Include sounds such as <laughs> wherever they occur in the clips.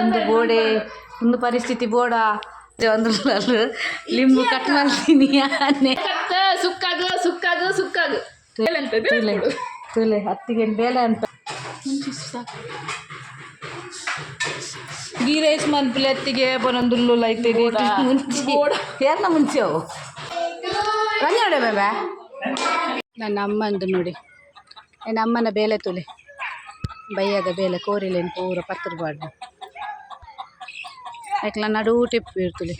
ಒಂದು ಗೋಡೆ ಒಂದು ಪರಿಸ್ಥಿತಿ ಬೋಡ. ಒಂದು ಲಿಂಬು ಕಟ್ ಮಾಡ್ತೀನಿ ಆನೆ ಸುಕ್ಕಾಗು ಸುಕ್ಕಾಗು ಸುಕ್ಕಾಗು. ತುಲೆ ತುಲೆ. ಹತ್ತಿಗೆ ಬೇಲೆ ಅಂತ. ಗೀ ರೈಸ್ ಮನ್ಪಿಲೆ ಹತ್ತಿಗೆ ಬರೋಂದುಲ್ಲು ಲೈತೆ ಮುಂಚೆ. ಯಾರನ್ನ ಮುಂಚೆ ಅವು? ರಂಜಾಡೆ ಬೇಬೆ. ನನ್ನ ಅಮ್ಮಂದು ನೋಡಿ. ನನ್ನ ಅಮ್ಮನ ಬೇಲೆ ತುಲೆ. ಬೈಯದ ಬೇಲೆ ಕೋರಿಲೇನು ಪೂರ ಪತ್ರ ಬಾಡ್ದು. একলা নাড়ু টেপ পেয়ে তুলে।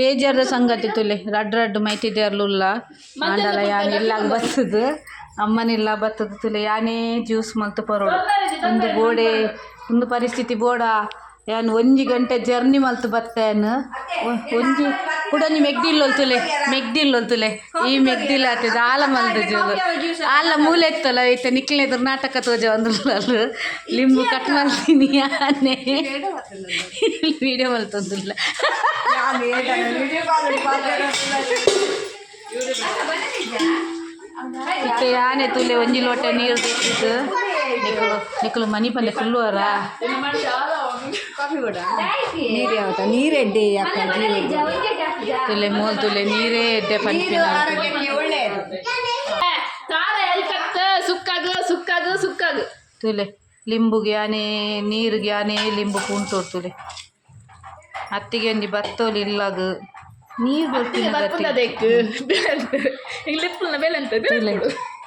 ಬೇಜಾರದ ಸಂಗತಿ ತುಲೆ. ರಡ್ ರಡ್ ಮೈತಿದ್ಯಾರ್ಲುಲ್ಲ ಆಂಡಲ ಯಾನೆ ಇಲ್ಲ ಬತ್ತದು. ಅಮ್ಮನಿಲ್ಲ ಬತ್ತದು ತುಲೆ. ಯಾನೇ ಜ್ಯೂಸ್ ಮಲ್ತು ಪರೋಡು. ಒಂದು ಗೋಡೆ ಒಂದು ಪರಿಸ್ಥಿತಿ ಬೋಡ. ಯಾನ್ ಒಂಜಿ ಗಂಟೆ ಜರ್ನಿ ಮಲ್ತು ಬತ್ತೇನು? ಒಂಜಿ ಕೂಡ ನೀ ಮೆಗ್ದಿಲ್ಲೊಲ್ತುಲೆ ಮೆಗ್ದಿಲ್ಲೊಲ್ತುಲೆ ಈ ಮೆಗ್ದಿಲ್ಲ ಆತದ ಆಲ ಮಲ್ದು ಜೋಲು ಆಲ ಮೂಲೆ ಇತ್ತಲ್ಲ ಐತೆ. ನಿಕ್ಲೆ ನಾಟಕ ತೋಜ ಅಂದ್ರಲ್ಲ ಲಿಂಬು ಕಟ್ ಮಲ್ತೀನಿ ಯಾನೆ. ವಿಡಿಯೋ ಮಲ್ತಂದಿಲ್ಲ <laughs> ಯಾನೆ ತುಲೆ ಒಂಜಿ ಲೋಟ ನೀರು ಬೇಕಿತ್ತು ನಿಕ್ಕಲು ನಿಕ್ಕಲು ಮನಿ ಪಲ್ಲೆ ಫುಲ್ಲು ಅರ? ನೀರು ಯಾವತ್ತ ನೀರೆಡ್ಡಿ ಎಡ್ಡೆ ತುಲೆ ಮೂಲ ತುಲೆ ನೀರೇ ಎಡ್ಡೆ ಪಂಪಿನ ಒಳ್ಳೆಯದು ಖಾರ ಎಲ್ಕತ್ತ ಸುಕ್ಕಾಗು ಸುಕ್ಕಾಗು ಸುಕ್ಕಾಗು. ತುಲೆ ಲಿಂಬುಗೆ ಆನೆ ನೀರಿಗೆ ಗ್ಯಾನೆ ಲಿಂಬು ಕುಂಟೋಡು ತುಲೆ. ಅತ್ತಿಗೆ ಒಂದು ಲಿಪ್ಪುನ ಬೆಲೆ ಅಂತದ್ದು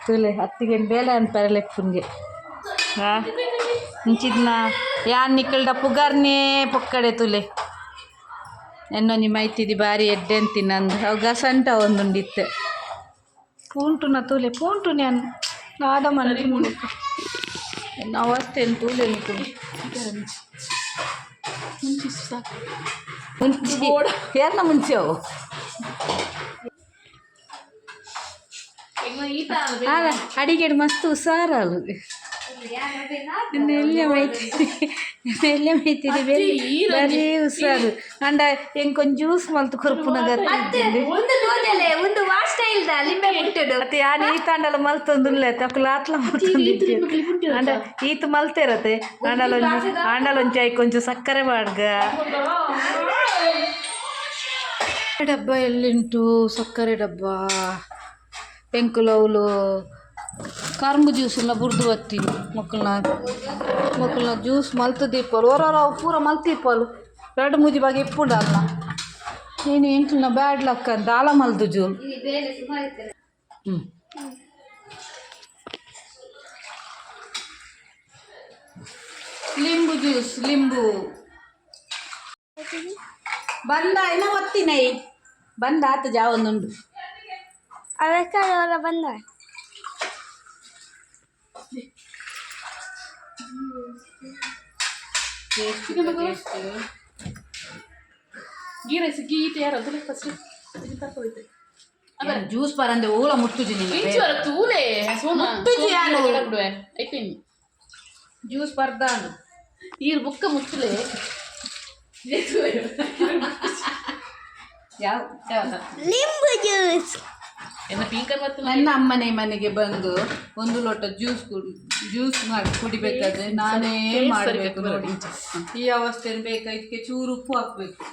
ತುಲೆ ಹತ್ತಿಗೆ ಬೇಲೆ ಅಂತಾರೆ ಲೆಪ್ಪುನ್ಗೆ ಹಾ? ಇಂಚಿದ್ನ ಯಾನ್ ನಿಕ್ಕಲ್ಡ ಪುಗಾರ್ನೇ ಪೊಕ್ಕಡೆ ತುಲೆ. ಎನ್ನೊಂಜಿ ಮೈತಿದಿ ಬಾರಿ ಎಡ್ಡೆ ಅಂತೀನಿ ನಂದು ಅವು ಗಸಂಟ ಒಂದುಂಡಿತ್ತೆ. ಪೂಂಟುನ ತೂಲೆ ಪೂಂಟು. ನಾನು ಆದ ಮನೆ ಎನ್ನ ಅವಸ್ಥೆ ತೂಲೆ ಮುಂಚೆ ಯಾರನ್ನ ಮುಂಚೆ ಅವು? ಅಲ್ಲ ಅಡಿಗೆ ಮಸ್ತ್ ಹುಷಾರ ಅವು ಎಲ್ಲ ಮೈತಿರಿ ಎಲ್ಲ ಮೈತಿರಿ ಬರೀ ಹುಷಾರು ಅಂಡ ಎಂಕೊಂದು ಜ್ಯೂಸ್ ಮಲ್ತು ಕೊರ್ಪುನ ಗತ್ತಿದ್ದೆ ಒಂದು ನೋದಲೆ ಒಂದು ವಾಷ್ಟ ಇಲ್ದ ಲಿಂಬೆ ಮುಟ್ಟಡು ಮತ್ತೆ ಯಾನ್ ಈ ತಾಂಡಲ ಮಲ್ತೊಂದುಲ್ಲ ತಕ್ಕಲ ಆತ್ಲ ಮಲ್ತೊಂದಿದ್ದೆ ಅಂಡ ಈತ ಮಲ್ತಿರತ್ತೆ ಆಂಡಲ ಒಂಜಿ ಆಂಡಲ ಒಂಚಿ ಐ ಕೊಂಚ ಸಕ್ಕರೆ ಮಾಡ್ಗ ಡಬ್ಬ ಎಲ್ಲಿಂಟು ಸಕ್ಕರೆ ಡಬ್ಬ ಪೆಂಕುಲವುಲು ಕರ್ಮು ಜ್ಯೂಸನ್ನ ಬುರ್ದು ಬತ್ತೀನಿ ಮಕ್ಕಳನ್ನ. ಮಕ್ಕಳನ್ನ ಜ್ಯೂಸ್ ಮಲ್ತದೀಪಲು ಹೊರ ಪೂರ ಮಲ್ತಿಪ್ಪಲು ಎರಡು ಮುಜಿ ಬಾಗಿ ಇಪ್ಪುಂಡಲ್ಲ ನೀನು ಎಂಟ್ಲನ್ನ ಬ್ಯಾಡ್ ಲಕ್ಕ ಅಂತ ಆಲ ಮಲ್ದು ಜೂನ್. ಹ್ಞೂ ಲಿಂಬು ಜ್ಯೂಸ್, ಲಿಂಬು. ಬಂದ ಏನೋ ಒತ್ತಿನೈ. ಬಂದ, ಆತ ಜಾವೊಂದುಂಡು. ಅವರ ಬಂದ ಗೀ ರೈಸ್ ಗೀ ಈತ ಯಾರು ಅದು ಫಸ್ಟ್ ಹೋಯ್ತು ಜ್ಯೂಸ್ ಬರಂದೆ ಓಲ ಮುಟ್ಟುಜಿ ನಿಮಗೆ ಇಂಚು ತೂಲೆ ಸೋಮ ಮುಟ್ಟುಜಿ ಯಾನು? ಬಿಡುವೆ ಐಪಿನ್ ಜ್ಯೂಸ್ ಬರ್ದಾನು ಈರ್ ಬುಕ್ಕ ಮುಚ್ಚಲೆ ಯಾವ ಯಾವ ಲಿಂಬು ಜ್ಯೂಸ್ ಎನ್ನ ಪೀಕರ್ ಮತ್ತು ನನ್ನ ಅಮ್ಮನೆ ಮನೆಗೆ ಬಂದು ಒಂದು ಲೋಟ ಜ್ಯೂಸ್ ಕುಡಿ ಜ್ಯೂಸ್ ಮಾಡಿ ಕುಡಿಬೇಕಾದ್ರೆ ನಾನೇ ಮಾಡಬೇಕು ನೋಡಿ. ಈ ಅವಸ್ಥೆ ಬೇಕಾ? ಇದಕ್ಕೆ ಚೂರು ಉಪ್ಪು ಹಾಕ್ಬೇಕು.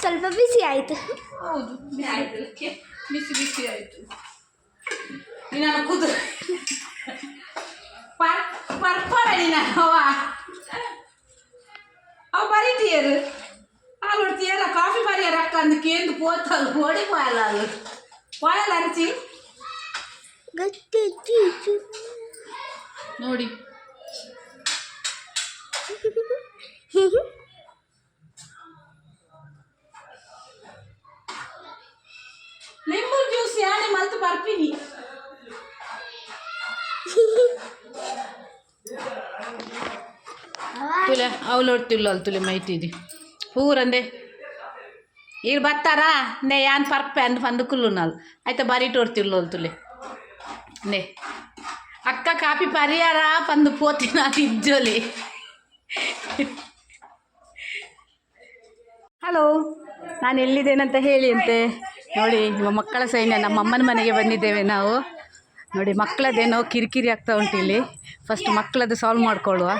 ಸ್ವಲ್ಪ ಬಿಸಿ ಆಯ್ತು. ಹೌದು ಬಿಸಿ ಬಿಸಿ ಆಯಿತು. ನೀನು ಕುದು ಪರ್ ಪರ್ಪರ ನೀನು ಅವ ಅವ ಬರೀತೀಯರು కాఫీ ಹೊಡ್ತೀಯಲ್ಲ ಕಾಫಿ అందుకు ఏంది ಅಂದು ఓడిపోయాలి ಹಂಚಿ ಗಟ್ಟಿ ಜ್ಯೂಸು ನೋಡಿ. ಲಿಂಬು ಜ್ಯೂಸ್ ಯಾನೆ ಮಲ್ತು ಬರ್ಪಿನಿ ತುಲೆ ಅವಲೊಡ್ತಿಲ್ಲ ಅಲ್ಲಿ ತುಲೆ ಮೈತಿದಿ ಪೂರಂದೆ ಈಗ ಬರ್ತಾರಾ? ನೇ, ಯಾನ್ ಪರ್ಪೆ ಅಂದ್ ಪಂದು ಕುಲ್ಲುನಲ್ ಆಯ್ತಾ ಬರಿಟೋಡ್ತಿಲ್ಲ ಅಲ್ಲಿ ತುಲೆ. ನೇ. ಅಕ್ಕ ಕಾಪಿ ಪರಿಯಾರ ಬಂದು ಪೋತಿನ ತಿಜ್ಜೋಲಿ ಹಲೋ, ನಾನು ಎಲ್ಲಿದ್ದೇನಂತ ಹೇಳಿ ಅಂತೆ. ನೋಡಿ ಮಕ್ಕಳ ಸೈನ್ಯ, ನಮ್ಮ ಅಮ್ಮನ ಮನೆಗೆ ಬಂದಿದ್ದೇವೆ ನಾವು. ನೋಡಿ ಮಕ್ಕಳದ್ದೇನೋ ಕಿರಿಕಿರಿ ಆಗ್ತಾ ಉಂಟು ಇಲ್ಲಿ. ಫಸ್ಟ್ ಮಕ್ಕಳದ್ದು ಸಾಲ್ವ್ ಮಾಡ್ಕೊಳ್ಳುವ.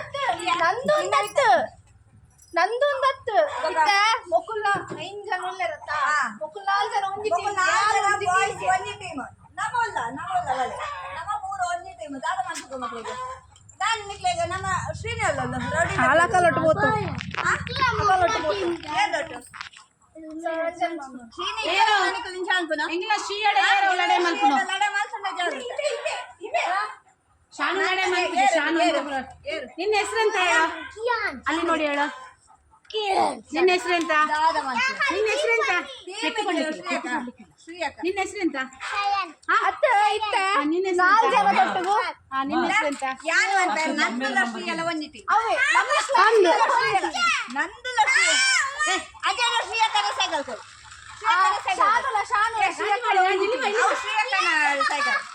ನಂದು ಒಂದತ್ತು ನಂದು ಒಂದತ್ತು ಇತ್ತ ಮೊಕುಲ ಐನ್ ಜನ ಇರತ್ತಾ ಮೊಕುಲ್ ನಾಲ್ ಜನ ಒಂಜಿ ಟೀಮ್ ಯಾರು ಒಂಜಿ ಟೀಮ್ ನಮ್ಮಲ್ಲ ನಮ್ಮಲ್ಲ ಬಲೆ ನಮ್ಮ ಮೂರು ಒಂಜಿ ಟೀಮ್ ದಾದ ಮಂತ್ಕೊ ಮಕ್ಕಳಿಗೆ ನಾನು ನಿಕ್ಲೆಗೆ ನಮ್ಮ ಶ್ರೀನಿಯಲ್ಲ ರೌಡಿ ಹಾಲಕಲೊಟ್ಟು ಹೋತು ಎಂಗಿನ ಶ್ರೀಯಡೆ ಏರೋ ಲಡೆ ಮಲ್ಪುನು ಶಾನು ಲಡೆ ಮಲ್ಪುನು ಶಾನು ಅಂತ ಶಾನು ನಿನ್ನ ಹೆಸರೆಂತ ಅಲ್ಲಿ ನೋಡಿ ಹೇಳು. ನಿನ್ನ ಹೆಸರೆಂತ ನಿನ್ನ ಹೆಸರೆಂತ ನಿನ್ನ ಹೆಸರೆಂತ ಹಾ? ಹಾ, ನಿನ್ನ ಹೆಸರೆಂತ? ಹಾ, ನಿನ್ನ ಹೆಸರೆಂತ ಏ, ಈ ಅವ್ನು ಹಾಕಿಲ್ಲ ನಿಲ್ಲು. ನಮ್ಮ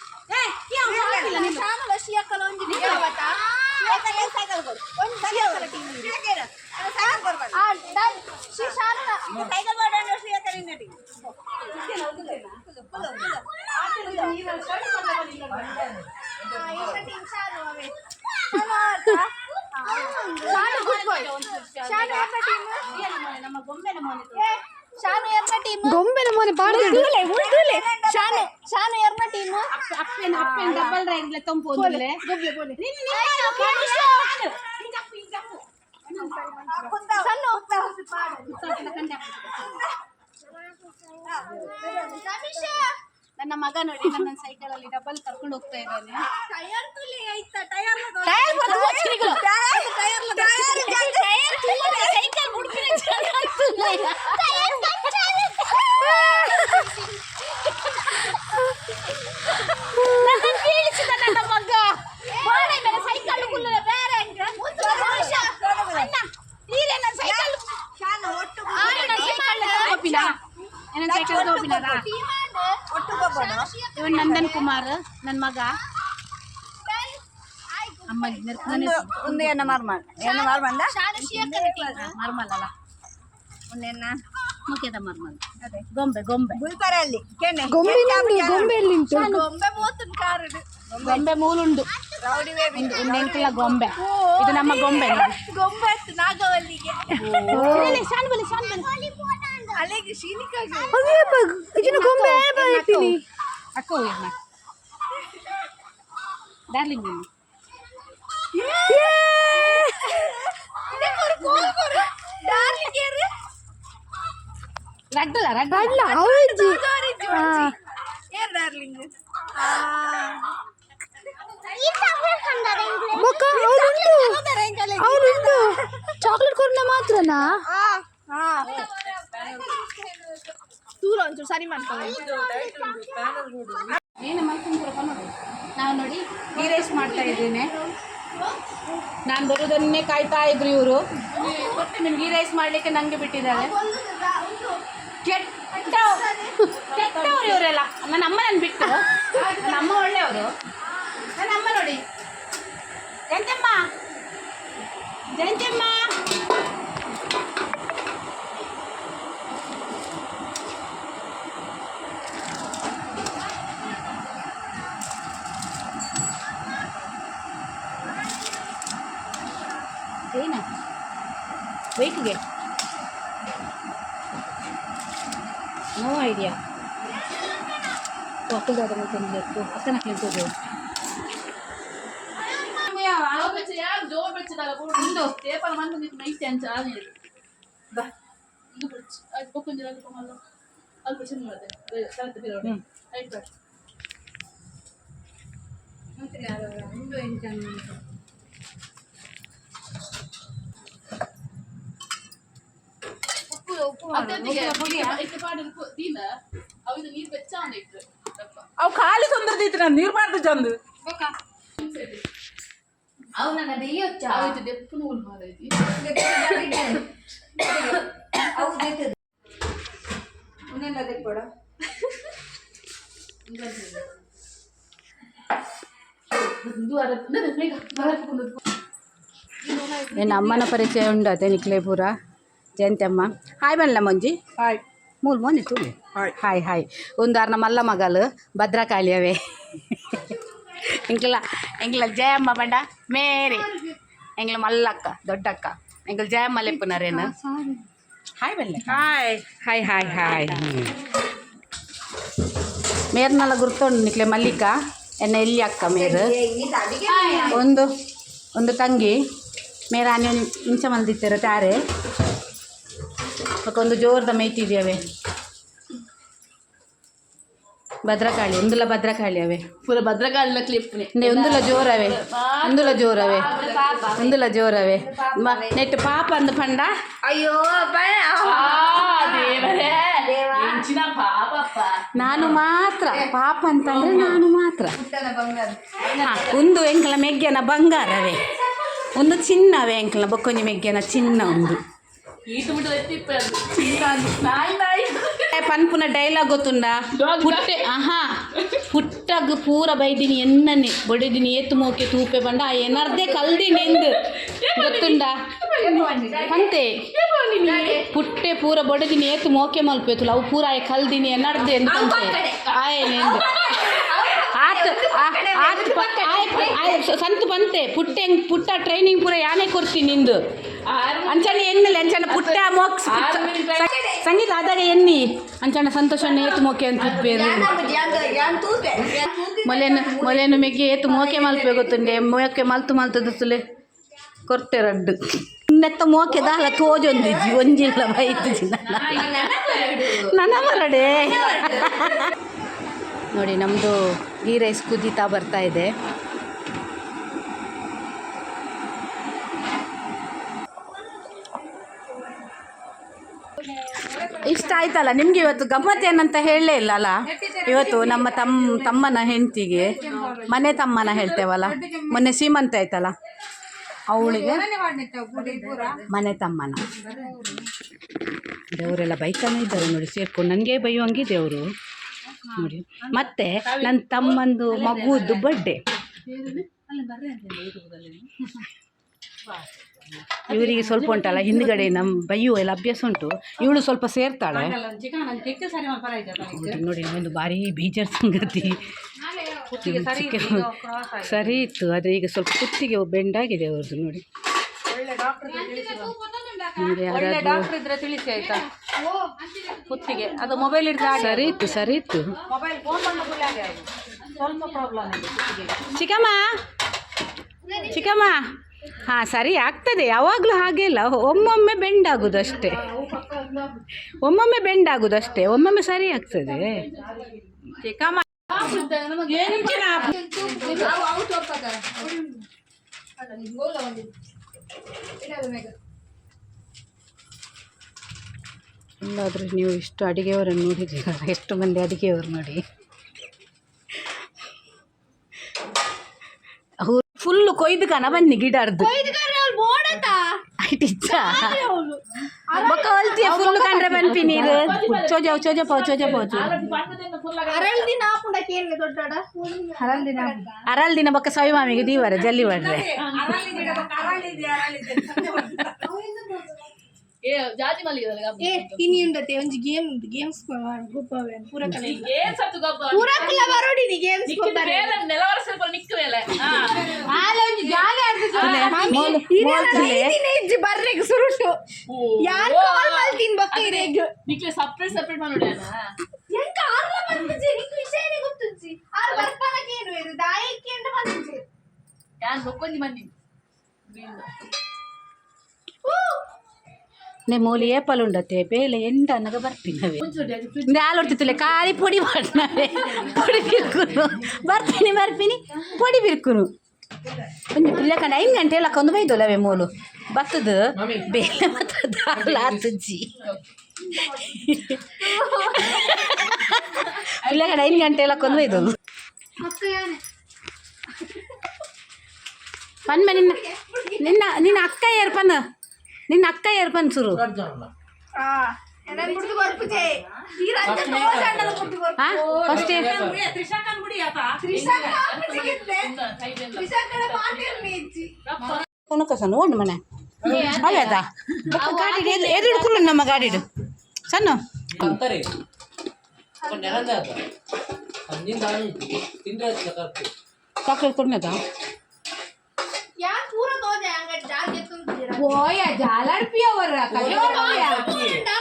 ಗೊಂಬೆನ ಮನೆ ಶಾನು ಎರ್ನ ಟೀಮ್? ಗೊಂಬೆನ ಮನೆ ಶಾನು ಶಾನು ಎರ್ನ ಟೀಮ್? ಅಪ್ಪೇನ ಅಪ್ಪೇನ ಡಬಲ್ ರೈಡ್ಲೆ ತಂಪು ಒಂದಿಲ್ಲ ನನ್ನ ಮಗ ನೋಡಿ ನನ್ನ ಸೈಕಲ್ ಅಲ್ಲಿ ಡಬಲ್ ಕರ್ಕೊಂಡು ಹೋಗ್ತಾ ಇದ್ದಾನೆ ನನ್ನ ಮಗ ಸೈಕಲ್ ನೀರೇ ನನ್ನ ಸೈಕಲ್ ನನ್ನ ಸೈಕಲ್ ತಗೋಪಿನಾರಾ ಇವನ್ ನಂದನ್ ಕುಮಾರ್ ನನ್ನ ಮಗ ಅಮ್ಮ ಒಂದು ಎನ್ನ ಮಾರ್ಮಾಡ್ ಎನ್ನ ಮಾರ್ಮಾಡ ಮರ್ಮಲ್ ಅಲ್ಲ ಒಂದೆನ್ನ ಮುಖ್ಯದ ಮರ್ಮಲ್ ಗೊಂಬೆ ಗೊಂಬೆ ಗುಲ್ಬರಲ್ಲಿ ಕೆನೆ ಗೊಂಬೆ ಎಲ್ಲಿಂಟು ಗೊಂಬೆ ಮೂವತ್ತು ಕಾರು ಗೊಂಬೆ ಮೂಲುಂಡು ರೌಡಿ ಬೇಬಿ ಒಂದೆಂಕಲ ಗೊಂಬೆ ಇದು ನಮ್ಮ ಗೊಂಬೆ. ಗೊಂಬೆ ನಾಗವಲ್ಲಿಗೆ ಶಾನ್ ಬಲಿ ಶಾನ್ ಬಲಿ ಅಲ್ಲಿಗೆ ಶೀನಿಕಾಗಿ ಗೊಂಬೆ ಅಕ್ಕ ಹೋಗಿ డార్లింగ్ రగ్గుల రగ్గుల ఆరెంజ్ ఏర్ డార్లింగ్ అవునుండు చాక్లెట్ కూరలో మాత్రనా దూరం సరి మనకు ಏನು ನೋಡಿ. ನಾವು ನೋಡಿ ಮಾಡ್ತಾ ಇದ್ದೀನಿ. ನಾನು ಬರೋದನ್ನೇ ಕಾಯ್ತಾ ಇದ್ರು ಇವರು. ಗೀ ರೈಸ್ ಮಾಡಲಿಕ್ಕೆ ನನಗೆ ಬಿಟ್ಟಿದ್ದಾರೆ. ಕೆಟ್ಟ ಕೆಟ್ಟವ್ರು ಇವರೆಲ್ಲ. ನನ್ನ ಅಮ್ಮ ನನ್ನ ಬಿಟ್ಟು. ನಮ್ಮ ಒಳ್ಳೆಯವರು. ನನ್ನ ಅಮ್ಮ ನೋಡಿ. ಜಯಂತಮ್ಮ ಜಯಂತಮ್ಮ. ಹ್ಮ್. ಆಯ್ತು ಇಂದು ಎಂತ ಅದೊಂದಿಗೆ ಇಟ್ಟು ಪಾಡಿನ ದೀನ ಅವಿದು ನೀರು ಬೆಚ್ಚ ಅಂದಿಟ್ಟು ಅವು తీసిన చందు. నేను అమ్మన పరిచయం ఉండదు నిక్లేపురా జయంతి అమ్మ. హాయ్ బండ్ల మంజీ హాయ్. ಮೂಲು ಮೊನ್ನೆ ತುಳಿ ಹಾಯ್. Hi hi. ಒಂದು ಅರ್ನ ಮಲ್ಲ ಮಗಲು ಭದ್ರಕಾಳಿಯವೇ. ಎಂಕ್ಲ ಎಂಕ್ಲ ಜಯಮ್ಮ ಬಂಡ ಮೇರಿ. ಎಂಗ್ಲ ಮಲ್ಲಕ್ಕ ದೊಡ್ಡಕ್ಕ. ಎಂಗ್ಲ ಜಯಮ್ಮ ಲೆಪ್ಪನರೇನು ಹಾಯ್ ಬಲ್ಲೆ. ಹಾಯ್. Hi hi hi. ಮೇರ್ನಲ್ಲ ಗುರ್ತೊಂಡು ನಿಕ್ಲೆ ಮಲ್ಲಿಕ ಎನ್ನ ಎಲ್ಲಿ ಅಕ್ಕ ಮೇರು. ಒಂದು ಒಂದು ತಂಗಿ. ಮೇರ ಆನೆ ಇಂಚ ಮಲ್ದಿತ್ತರ ತಾರೆ. ಒಂದು ಜೋರ್ದ ಮೇಯ್ತಿದ್ಯಾವೆ ಭದ್ರಕಾಳಿ ಒಂದುಲ ಭದ್ರಕಾಳಿ ಅವೆ. ಪೂರ ಭದ್ರಕಾಳಿ ಕ್ಲಿಪ್ನೆ ಇಂದೆ ಒಂದುಲ ಜೋರವೆ ಒಂದುಲ ಜೋರವೆ ಒಂದುಲ ಜೋರವೆ ನೆಟ್ ಪಾಪ ಅಂದ ಪಂಡ? ಅಯ್ಯೋ ನಾನು ಮಾತ್ರ ಪಾಪ ಅಂತಂದ್ರೆ ನಾನು ಮಾತ್ರ. ಒಂದು ಎಂಕಲ ಮೆಗ್ಗೆನ ಬಂಗಾರವೇ. ಒಂದು ಚಿನ್ನವೇ ಎಂಕಲ ಬೊಕ್ಕೊಂಜಿ ಮೆಗ್ಗೆನ ಚಿನ್ನ ಒಂದು. ಈಟು డైలాగ్ ಎತ್ತಿಪ್ಪ ನಾಯಿ ನಾಯಿ. ಏ, ಪನ್ಪುನ ಡೈಲಾಗ್ ಗೊತ್ತುಂಡ? Dog, ಪುಟ್ಟೆ ಆಹಾ. ಪುಟ್ಟಗ್ ಪೂರ ಬೈದಿನಿ ಎನ್ನನೆ ಬಡಿದಿನಿ ಏತು ಮೋಕೆ ತೂಪೆ ಬಂಡ. ಆ ಎನರ್ದೆ ಕಲ್ದಿನಿ ಎಂದು ಗೊತ್ತುಂಡ? ಅಂತೆ ಪುಟ್ಟೆ ಪೂರ ಬಡದಿನಿ ಏತು ಮೋಕೆ ಮಲ್ಪೇತುಲ ಅವು ಸಂತು ಬಂತೆ ಪುಟ್ಟೆ ಪುಟ್ಟ ಟ್ರೈನಿಂಗ್ ಪೂರ ಯಾನೆ ಕೊಡ್ತೀನಿ ನಿಂದು? ಅಂಚನೆ ಎನ್ನಲೆ ಅಂಚನ ಪುಟ್ಟ ಮೋಕ್ಸ್ ಸಂಗೀತ ಆದಾಗ ಎನ್ನಿ? ಅಂಚನೆ ಸಂತೋಷ ಏತು ಮೋಕೆ ಅಂತ ಇಪ್ಪೇರು ಮೊಲೆನು ಮೊಲೆನು ಮೆಗ್ಗೆ ಏತು ಮೋಕೆ ಮಲ್ಪೆ ಗೊತ್ತುಂಡೆ? ಮೋಕೆ ಮಲ್ತು ಮಲ್ತು ದುಸುಲೆ ಕೊರ್ತೆ ರಡ್ಡು. ಇನ್ನೆತ್ತ ಮೋಕೆ ದಾಲ ತೋಜೊಂದಿಜ್ಜಿ ಒಂಜಿಲ್ಲ ಬೈತಿಜಿ ನನ್ನ ಮರಡೆ. ನೋಡಿ ನಮ್ಮದು ಗೀ ರೈಸ್ ಕುದೀತಾ ಬರ್ತಾ ಇದೆ. ಇಷ್ಟ ಆಯ್ತಲ್ಲ, ನಿಮ್ಗೆ ಇವತ್ತು ಗಮ್ಮತ್ ಏನಂತ ಹೇಳಲೇ ಇಲ್ಲ ಅಲ್ಲ? ಇವತ್ತು ನಮ್ಮ ತಮ್ಮ ತಮ್ಮನ ಹೆಂಡತಿಗೆ, ಮನೆ ತಮ್ಮನ ಹೇಳ್ತೇವಲ್ಲ? ಮೊನ್ನೆ ಸೀಮಂತ ಆಯ್ತಲ್ಲ? ಅವಳಿಗೆ ಮನೆ ತಮ್ಮನ. ದೇವರೆಲ್ಲ ಬೈತಾನೆ ಇದ್ದಾರೆ ನೋಡಿ, ಸೇರ್ಕೊಂಡು. ನನಗೆ ಬೈಯುವಂಗೆ ದೇವರು. ನೋಡಿ. ಮತ್ತೆ ನನ್ನ ತಮ್ಮಂದು ಮಗುದ್ದು ಬರ್ಡೇ <laughs> ಇವರಿಗೆ ಸ್ವಲ್ಪ ಉಂಟಲ್ಲ ಹಿಂದ್ಗಡೆ ನಮ್ಮ ಬೈಯುವ ಎಲ್ಲ ಅಭ್ಯಾಸ ಉಂಟು. ಇವಳು ಸ್ವಲ್ಪ ಸೇರ್ತಾಳೆ. ನೋಡಿ ಒಂದು ಭಾರಿ ಬೀಜರ್ ಸಂಗತಿ. ಸರಿ ಇತ್ತು ಆದರೆ ಈಗ ಸ್ವಲ್ಪ ಕುತ್ತಿಗೆ ಬೆಂಡಾಗಿದೆ ಅವ್ರದ್ದು ನೋಡಿ. ಯಾರಾದ್ರೂ ಕುತ್ತಿಗೆ ಅದು ಮೊಬೈಲ್ ಹಿಡಿದ ಸರಿ ಇತ್ತು ಸರಿ ಇತ್ತು ಮೊಬೈಲ್ ಫೋನ್ ಸ್ವಲ್ಪ ಪ್ರಾಬ್ಲಮ್ ಇದೆ ಚಿಕ್ಕಮ್ಮ ಚಿಕ್ಕಮ್ಮ ಹಾಂ ಸರಿ ಆಗ್ತದೆ ಯಾವಾಗಲೂ ಹಾಗೆ ಇಲ್ಲ ಒಮ್ಮೊಮ್ಮೆ ಬೆಂಡ್ ಆಗೋದು ಅಷ್ಟೇ ಒಮ್ಮೊಮ್ಮೆ ಬೆಂಡ್ ಆಗೋದು ಅಷ್ಟೇ ಒಮ್ಮೊಮ್ಮೆ ಸರಿ ಆಗ್ತದೆ ಚಿಕ್ಕಮ್ಮ ಎಲ್ಲಾದರೂ ನೀವು ಇಷ್ಟು ಅಡುಗೆಯವರನ್ನು ನೋಡಿದ್ದೀರ ಎಷ್ಟು ಮಂದಿ ಅಡುಗೆಯವರು ನೋಡಿ ಅವ್ರು ಫುಲ್ಲು ಕೊಯ್ದು ಕಣ ಬನ್ನಿ ಗಿಡರ್ದು ಆಯ್ತಿಚ್ಚ ಬೊಕ್ಕ ಹೊಲ್ತಿಯ ಫುಲ್ಲು ಕಂಡ್ರೆ ಬನ್ಪಿ ನೀರು ಚೋಜಾವ್ ಚೋಜಪಾವ್ ಚೋಜಪಾವ್ ಚೋ ಅರಳ್ ದಿನ ಪುಂಡಕ್ಕೆ ಏನು ದೊಡ್ಡ ಅರಲ್ ದಿನ ಬೊಕ್ಕ ಸವಿ ಮಾಮಿಗೆ ದೀವರ ಜಲ್ಲಿ ಮಾಡ್ರೆ ಏ ಜಾತಿ ಮಲ್ಲಿಗೆ ಏ ಇನಿ ಉಂಡತೆ ಒಂಜಿ ಗೇಮ್ ಗೇಮ್ಸ್ ಗೊಬ್ಬವೆ ಪೂರ ಕಲೆ ಏನ್ ಸತ್ತು ಗಬ್ಬ ಪೂರ ಕುಲ ಬರೋಡಿನಿ ಗೇಮ್ಸ್ ನಿಕ್ಕಿದ ಮೇಲೆ ನೆಲವರ ಸ್ವಲ್ಪ ನಿಕ್ಕ ಮೇಲೆ ಇಜ್ಜಿ ಬರ್ರೆಗ್ ಸುರುಟು ಯಾನ್ ಕಾಲ್ ಮಲ್ತಿನ್ ಬಕ್ಕ ಇರೆಗ್ ನಿಕ್ಲೆ ಸಪ್ರೇಟ್ ಸಪ್ರೇಟ್ ಮಾಡಿ ಎಂಕ ಆರ್ಲ ಬಂದಿಜೆ ನಿಕ್ ವಿಷಯನೇ ಗೊತ್ತುಂಚಿ ಆರ್ ಬರ್ಪನಕ್ಕೆ ಏನು ಇರು ದಾಯಕ್ಕೆ ಎಂಡ ಬಂದಿಜೆ ಯಾನ್ ಬೊಕ್ಕೊಂಜಿ ಮಂದಿ ನೆ ಮೂಲಿ ಏಪಲ್ ಉಂಡತ್ತೆ ಬೇಳೆ ಎಂಡ ಅನ್ನಗ ಬರ್ಪಿನೆ ಇಂದ ಹಾಲು ಹೊಡ್ತಿತ್ತಲೆ ಖಾಲಿ ಪುಡಿ ಮಾಡ್ತಾರೆ. ಪುಡಿ ಬಿರ್ಕುನು ಬರ್ತೀನಿ ಬರ್ತೀನಿ. ಪುಡಿ ಬಿರ್ಕುನು ಒಂದು ಇಲ್ಲಕಂಡ ಐದು ಗಂಟೆ ಇಲ್ಲಕ್ಕೊಂದು ಬೈದೋಲವೆ ಮೂಲು? ಬತ್ತದು? ಬೇಲೆ ಬತ್ತದ ಹಾಲು ಆತಜ್ಜಿ. ಇಲ್ಲಕಂಡ ಐದು ಗಂಟೆ ಇಲ್ಲಕ್ಕೊಂದು ಬೈದೋಲು ಪನ್ ನಿನ್ನ ನಿನ್ನ ನಿನ್ನ ಅಕ್ಕ ಏರ್ಪನ್ ನೀನು ಅಕ್ಕ ಏರ್ಪನ್ ಸುರು ಫಸ್ಟ್ ಕೊನಕಸನು ಒಂದು ಮನೆ ಹಾಗಾದ ಗಾಡಿ ಎದು ಹಿಡ್ಕೊಳ್ಳು ನಮ್ಮ ಗಾಡಿಡು ಸಣ್ಣ ಡಾಕ್ಟರ್ ಕೊಡ್ನದ ಯಾಕೆ ಪೂರ ಹೋದೆ ಅಂಗಡಿ போயா ஜலர்பியா ஒரு கல்யாணம்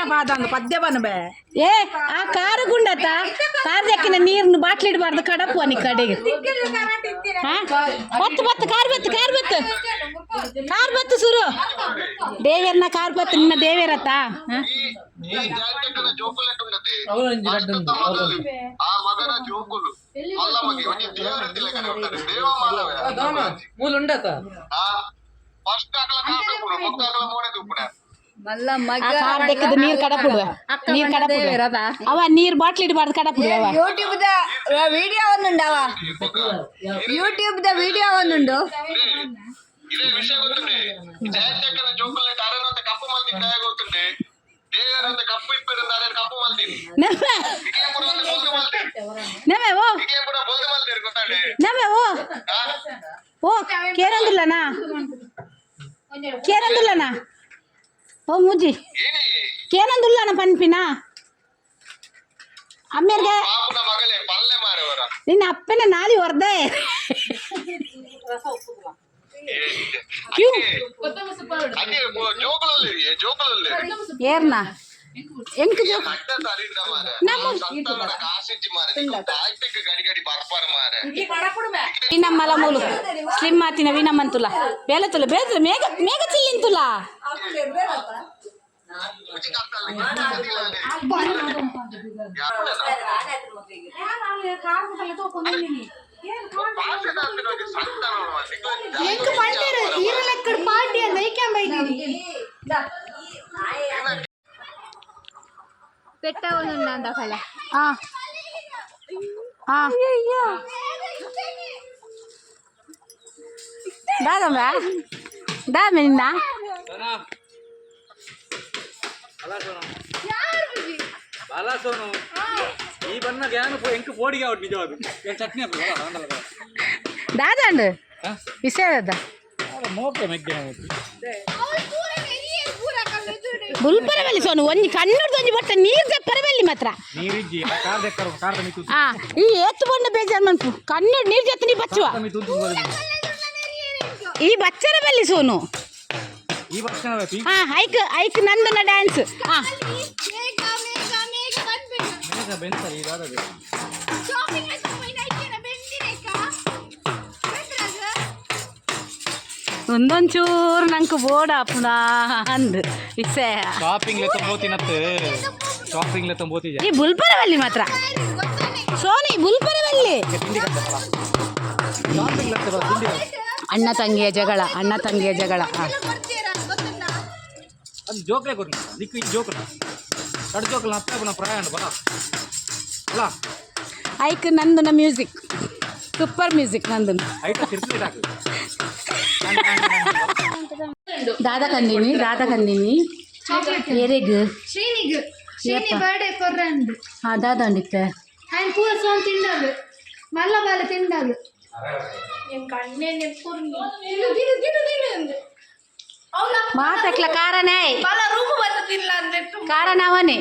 ಪುಣ್ಯ ಪಾದ ಅಂದ ಪದ್ಯ ಬನ್ಬೆ ಏ ಆ ಕಾರು ಗುಂಡತ ಕಾರ್ಯಕ್ಕಿನ ನೀರನ್ನು ಬಾಟ್ಲಿ ಇಡಬಾರ್ದು ಕಡಪು ನೀ ಕಡೆಗೆ. ಬತ್ತು ಬತ್ತು ಕಾರ್ ಬತ್ತು ಕಾರ್ ಬತ್ತು. ಕಾರ್ ಬತ್ತು ಸುರು. ದೇವೇರ್ನ ಕಾರ್ ಬತ್ತು ನಿನ್ನ ದೇವೇರತ ಮೂಲುಂಡತ ಫಸ್ಟ್ ಆಗಲ ಕಾರ್ ಬೇಕು ಮೊತ್ತ ಆಗಲ ಮೋನೆ ತುಪ್ಪುನೆ ಕಾರ್ ಡಕ್ಕದ ನೀರ್ ಕಡ ಬಿಡುವ ನೀರ್ ಕಡ ಅವ ನೀರ್ ಬಾಟ್ಲ್ ಇಡಬಾರ್ದು ಕಡ ಬಿಡುವ ಯೂಟ್ಯೂಬ್ ದ ವಿಡಿಯೋ ಒಂದುಂಡು ಅವ ಯೂಟ್ಯೂಬ್ ದ ವಿಡಿಯೋ ಒಂದುಂಡು ಇದೇ ವಿಷಯ ಗೊತ್ತುಂಟೆ ಜಯಂತಕ್ಕನ ಜೋಕಲ್ಲಿ ತಾರೇನು ಅಂತ ಕಪ್ಪು ಮಂದಿ ಕಾಯ ಗೊತ್ತುಂಟೆ ದೇವರು ಅಂತ ಕಪ್ಪು ಇಪ್ಪರು ತಾರೇನು ಕಪ್ಪು ಮಂದಿ ವಿಜಯಪುರ ಒಂದು ಬೊಲ್ದು ಮಲ್ದೆ ವಿಜಯಪುರ ಬೊಲ್ದು ಮಲ್ದೆ ಗೊತ್ತಾಡೆ ನಮ್ಮವು ಓ ಕೇರಂದಿಲ್ಲನಾ ಕೇರಂದಿಲ್ಲನಾ ಓ ಮೂಜಿ ಏನೊಂದುಲ್ಲಾನ ಪನ್ಪಿನ ಅಮ್ಮಿಯರ್ಗೆ ನಿನ್ನ ಅಪ್ಪನ ನಾದಿ ಹೊರ್ದೆ ಏರ್ನಾ ಎಂಕುಜ ನಮ್ಮಲ ಮೂಲು ಸ್ಲಿಮ್ ಮಾತಿನ ವಿನಮ್ಮಂತುಲ ಬೇಲತುಲ ಬೇಲತುಲ ಮೇಘ ಮೇಘ ಚಿಲ್ಲಿಂತುಲ ಎಂಕ್ ಮಂಡೇರು ಈರಲಕ್ಕಡ್ ಪಾಂಡಿ ಅಂತ ಐಕ್ಯಾಂಬೈದಿನಿ పెట్ట ఉందండి అసలు దాదమ్మా దామే నిన్న బాలా సోను ఈ పన్న గ్యాన్ ఇంక పోడి కాబట్టి నిజం అది నేను చట్నీ దాదండు విసేదా మోకే మెగ్గే ಹಾಕ್ಬೇಕು ದಾದಂಡು ವಿಷಯದ ಮೋಕೆ ಮೆಗ್ಗೆ ಬುಲ್ಪರವಲ್ಲಿ ಸೋನು ಒಂಜಿ ಕಣ್ಣುಡ್ದು ಒಂಜಿ ಬೊಟ್ಟ ನೀರು ತೆಪ್ಪರವಲ್ಲಿ ಮಾತ್ರ ನೀರಿಜ್ಜಿ ಕಾರ್ ದೆಕ್ಕರು ಕಾರ್ ತಮ್ಮಿ ತುತ್ತು ಆ ಈ ಎತ್ತು ಬಣ್ಣ ಬೇಜಾರು ಮನ್ಪು ಕಣ್ಣು ನೀರು ಜೊತೆ ನೀ ಬಚ್ಚುವ ತಮ್ಮಿ ತುತ್ತು ಈ ಬಚ್ಚರ ಬಲ್ಲಿ ಸೋನು ಈ ವರ್ಷ ಪೀ ಹಾ ಐಕ್ ಐಕ್ ನಂದನ ಡ್ಯಾನ್ಸ್ ಹಾ ಒಂದೊಂಚೂರು ನಂಗೆ ಬೋರ್ಡ್ ಹಾಪುನಾ ಅಂದ್ ವಿಷಯ ಶಾಪಿಂಗ್ ಲೆತ್ತ ಬೋತಿನತ್ತು ಶಾಪಿಂಗ್ ಲೆತ್ತ ಬೋತಿದ್ಯಾ ಈ ಬುಲ್ಪರವಲ್ಲಿ ಮಾತ್ರ ಸೋನಿ ಬುಲ್ಪರವಲ್ಲಿ ತಿಂಡಿ ಕಟ್ಟಲ್ಲ ಶಾಪಿಂಗ್ ಲೆತ್ತ ತಿಂಡಿ ಅಣ್ಣ ತಂಗಿಯ ಜಗಳ ಅಣ್ಣ ತಂಗಿಯ ಜಗಳ ಹಾ. ಅದು ಜೋಕ್ಲೆ ಕೊಡಿ ದಿಕ್ಕು ಇದು ಜೋಕ್ಲ ಕಡ್ ಜೋಕ್ಲ ಹತ್ತ ಪ್ರಯಾಣ ಬರ ಅಲ್ಲ ಐಕ್ ನಂದನ ಮ್ಯೂಸಿಕ್ ಸೂಪರ್ ಮ್ಯೂಸಿಕ್ ನಂದನ ಐಟ ತಿರ್ಸ್ಲಿಕ್ಕೆ దాదాకందిని దాదాకందిని ಎರೆಗ್ ಶ್ರೀನಿಗ್ ಶ್ರೀನಿ ಬರ್ಡೇ ಕೊರ್ರಂದು ಹಾ ದಾದಾಂಡಿತ್ತ ಆಯ್ನ್ ಪೂರ ಸೋನ್ ತಿಂಡಾಗ ಮಲ್ಲ ಬಾಲ ತಿಂಡಾಗ ಮಾತಕ್ಲ ಕಾರನೇ ಕಾರಣ ಅವನೇ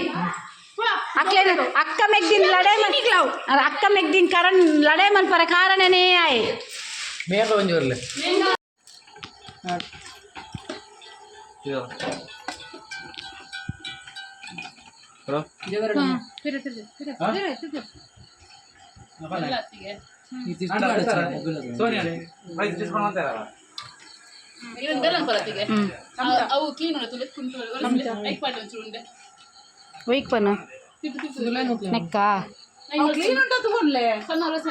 అట్లనే అక్క మెగ్దిన్ లడే అక్క మెగ్దిన్ కరణ్ లడే మన పర కారణనే ఆయ్ మేక ಬೆಲ್ಲ ಬರತ್ತಿಗೆ ಅವು ಕ್ಲೀನ್ ಉಂಟು ತುಲೆ ಕುಂಟು ಐಕ್ ಪಾಟಿ ಒಂಚೂರು ಉಂಡೆ weak ಪನು Tippu Tippu neck clean ಉಂಟು ತಗೊಂಡ್ಲೆ ಸಣ್ಣ ರಸ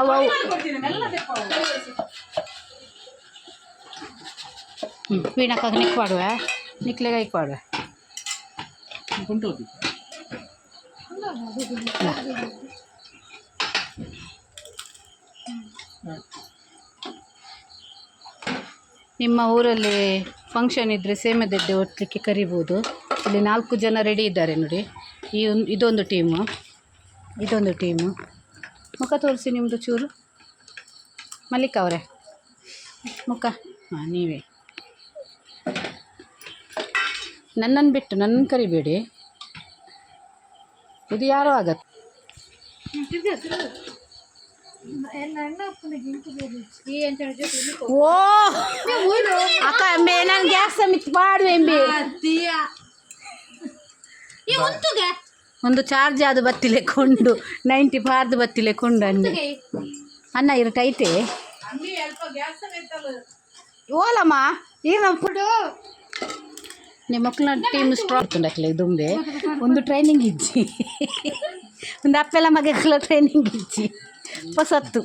ಅವು ವೀಣಾಕಾಗ ನಿಕ್ ಮಾಡುವ? ನಿಕ್ಲೆಗೆ ಐಕ್ ಮಾಡುವ? ನಿಮ್ಮ ಊರಲ್ಲಿ ಫಂಕ್ಷನ್ ಇದ್ದರೆ ಸೇಮದೆಡ್ಡೆ ಒತ್ತಲಿಕ್ಕೆ ಕರಿಬೋದು. ಇಲ್ಲಿ ನಾಲ್ಕು ಜನ ರೆಡಿ ಇದ್ದಾರೆ ನೋಡಿ. ಈ ಒಂದು, ಇದೊಂದು ಟೀಮು ಇದೊಂದು ಟೀಮು ಮುಖ ತೋರಿಸಿ ನಿಮ್ಮದು ಚೂರು. ಮಲ್ಲಿಕ್ ಅವರೇ? ಮುಖ? ಹಾಂ, ನೀವೇ. ನನ್ನನ್ನು ಬಿಟ್ಟು ನನ್ನನ್ನು ಕರಿಬೇಡಿ. ಇದು ಯಾರೋ ಆಗತ್ತೆ? ಓ! ಅಕ್ಕ ಎಂಬೆ ನಾನು ಗ್ಯಾಸ್ ಮಿತ್ ಮಾಡುವೆ ಎಂಬಿ ಒಂದು ಚಾರ್ಜ್ ಅದು ಬತ್ತಿಲೆ ಕೊಂಡು ನೈಂಟಿ ಫಾರ್ದು ಬತ್ತಿಲೆ ಕೊಂಡು ಅಂದೆ ಅನ್ನ ಇರು ಟೈಟೆ ಓಲಮ್ಮ ಈಗ ನಾವು ಫುಡು ಮಕ್ಕಳ ಟೀಮ್ ಸ್ಟ್ರಾಂಗ್ ಉಂಡಕ್ಲೆ ದುಂಬೆ ಒಂದು ಟ್ರೈನಿಂಗ್ ಇಜ್ಜಿ ಒಂದು ಅಪ್ಪೆಲ್ಲ ಮಗಗಳ ಟ್ರೈನಿಂಗ್ ಇಜ್ಜಿ ಹೊಸತ್ತು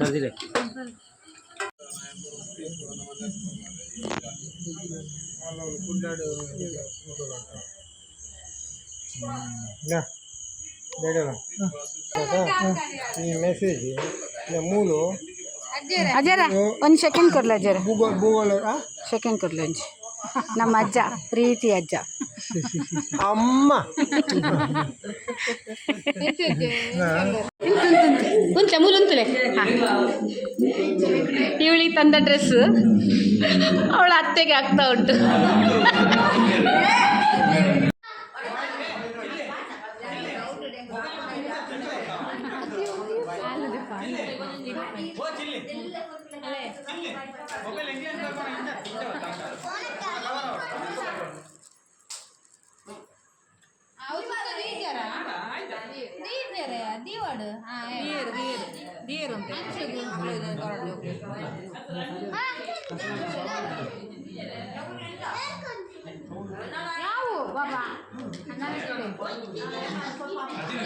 ಈ ಮೆಸೇಜ್ ಮೂಲು ಅಜರ ಒಂದು ಸೆಕೆಂಡ್ ಕೊಡ್ಲ ಅಜರ ಭೂಗೋಳ ಭೂಗೋಳ? ಸೆಕೆಂಡ್ ಕೊಡ್ಲ ಒಂಜಿ ನಮ್ಮ ಅಜ್ಜ ಪ್ರೀತಿ ಅಜ್ಜ. ಅಮ್ಮ. ಉಂಚ ಮುಲುಂತಲೆ ಇವಳಿಗೆ ತಂದ ಡ್ರೆಸ್ ಅವಳ ಅತ್ತೆಗೆ ಆಗ್ತಾ ಉಂಟು. ದಿವಡ್ ನೀರು ನೀರು ನೀರು ಅಂತ ಯಾವ ಬಾಬಾ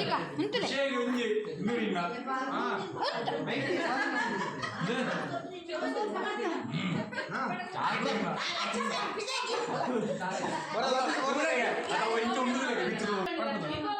ಈಗ ಉಂಟು ಉಂಟು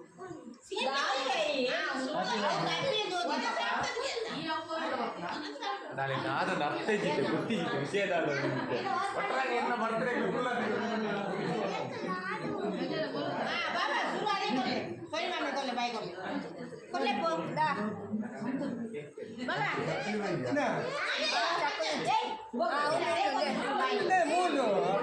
ಇದ್ದಿತ್ತು ಗೊತ್ತಿದ್ದಿತ್ತು ವಿಷಯದ ಒಟ್ಟರಾಗಿ ಎಲ್ಲ ಬರ್ತಾರೆ ಮೂಲು ಅಲ್ಲ ಮೂರು ದೂರ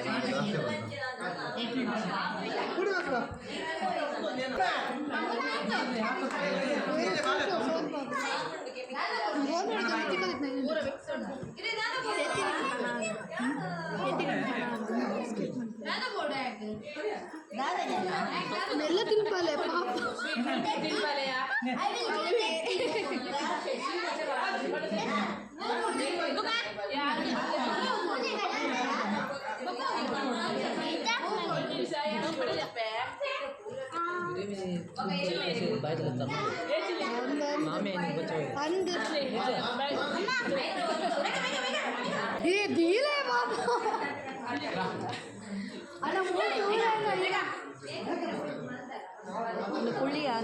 <laughs> மெல்ல திரும்பல பாப்பா <laughs> <laughs> అవేమి బయట తెస్తాను మామే దీలే బాబు புள்ளியா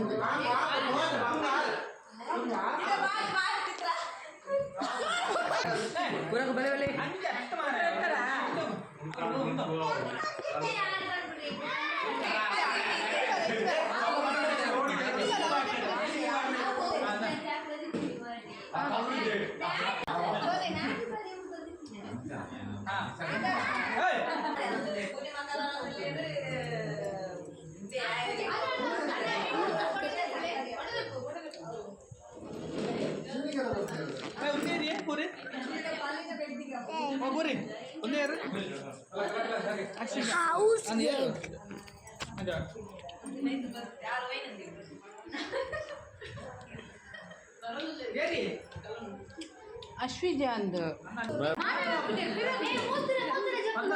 ತಗೊಂಡು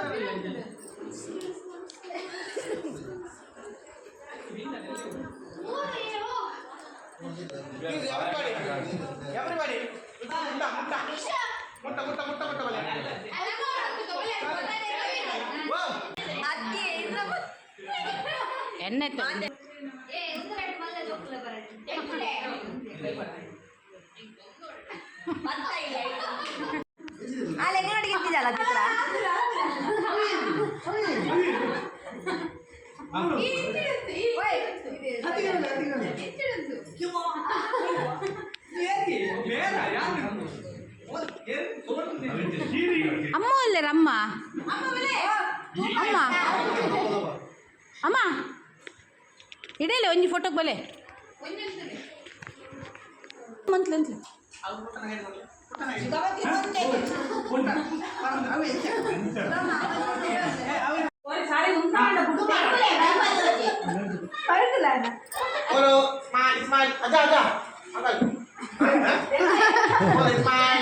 ಅಲ್ಲಿ ಹೆಂಗೆ ಅಡಿಗಿತ್ತಿದ್ದಲ್ಲ ಚಿತ್ರ ಅಮ್ಮ ಅಲ್ಲೇ ಅಮ್ಮ ಅಮ್ಮ ಅಮ್ಮ ಇಡೇಲೆ ಒಂಜಿ ಫೋಟೋಗೆ ಬಲೆ ಮಂತ್ಲಿ ಅಂತಲಿ Halo, Ismail, அம்மா இல்லை அம்மா அம்மா. அம்மா. இடையில கொஞ்சம் ஃபோட்டோக்கு போலே. மந்த்ல மந்த்ல Ismail,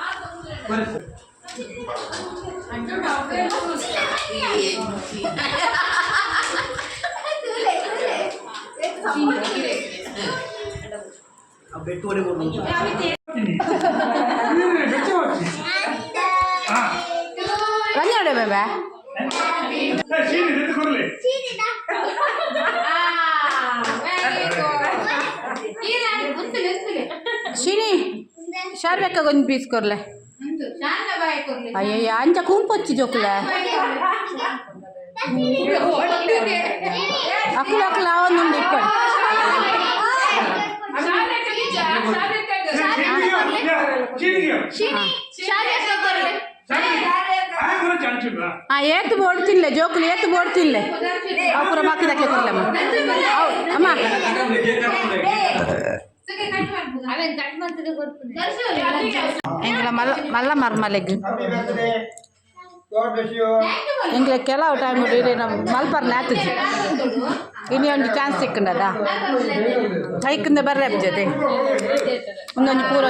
ಶಿನಿ ಶಾರ್ಬೇಕಾಗ ಒಂದು ಪೀಸ್ ಕೊರ್ಲೆ ಅಯ್ಯಯ್ಯ ಅಂಚ ಕುಂಪೊಚ್ಚಿ ಜೋಕುಲೆ ಅಕ್ಕಲು ಅಕ್ಕಲು ಅವನ್ನೊಂದು ಇಟ್ಕೊಳ್ಳಿ ಹಾಂ ಏತು ಬೋಡ್ತಿಲ್ಲೆ, ಜೋಕುಲು ಏತ್ ಬೋಡ್ತಿಲ್ಲೆ. ಅವು ಪೂರ ಬಾಕಿ ದಕ್ಕೆ ಕೊರ್ಲಮ್ಮ ಅವು ಅಮ್ಮ. ಎಂಗ್ಲ ಮಲ್ಲ ಮಲ್ಲ ಮರ್ಮಲೆಗ್. ಎಂಗ್ಲ ಕೆಲವು ಟೈಮ್ ಮಲ್ಪರ್ ನಾತಜಿ ಇನಿ ಒಂದು ಚಾನ್ಸ್ ಸಿಕ್ಕಂಡದ ಹೈಕಿಂದ ಬರ್ರೆ ಜೊತೆ ಒಂದೊಂದು ಪೂರ